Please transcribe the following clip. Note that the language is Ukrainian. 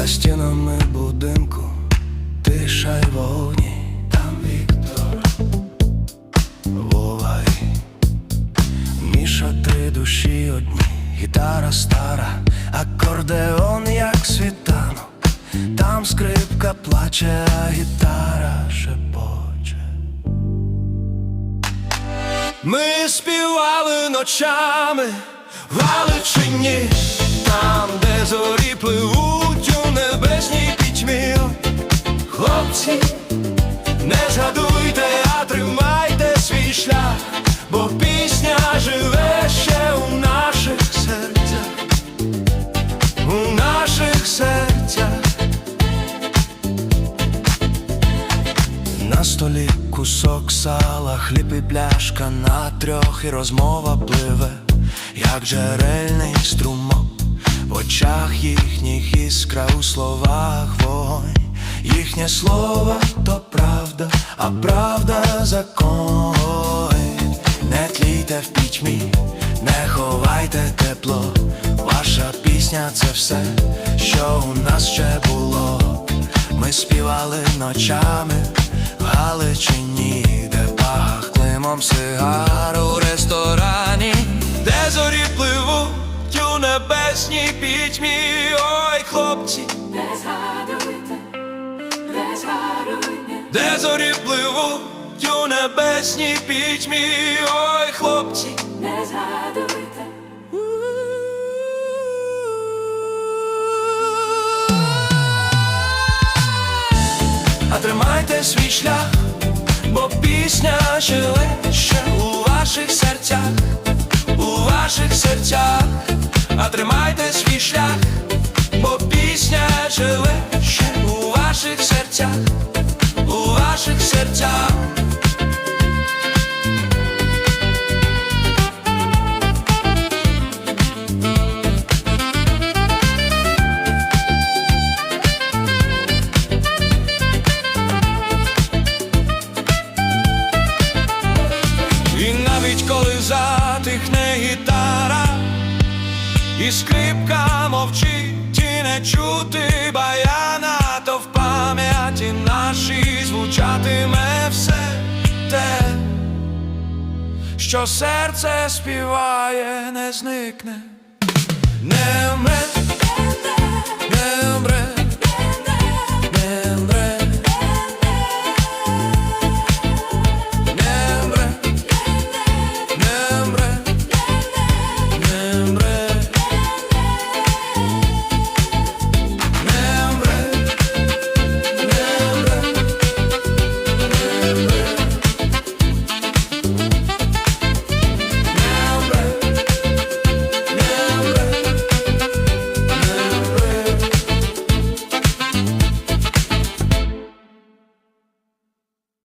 За стінами будинку. Тиша й вогні. Там Віктор. Вова Міша три душі одні, гітара стара, акордеон, як світанок, там скрипка плаче, а гітара шепоче. Ми співали ночами. В Галичині, там, де зорі пливуть. Наших серцях. На столі кусок сала, хліб і пляшка на трьох, і розмова пливе, як джерельний струмок, в очах їхніх іскра у словах вогонь. Їхнє слово то правда, а правда закон. Не тлійте в пітьмі, не ховайте тепло. Це все, що у нас ще було. Ми співали ночами в Галичині, де пах климом сигар у ресторані, де зорі пливуть у небесній пітьмі. Ой, хлопці, Не згадуйте, не згадуйте, де зорі пливуть у небесній пітьмі. Ой, хлопці. не згадуйте. Свій шлях, бо пісня жили ще у ваших серцях, у ваших серцях, а тримайте свій шлях, скрипка мовчить, і не чути баяна, то в пам'яті нашій звучатиме все те, що серце співає, не зникне, не.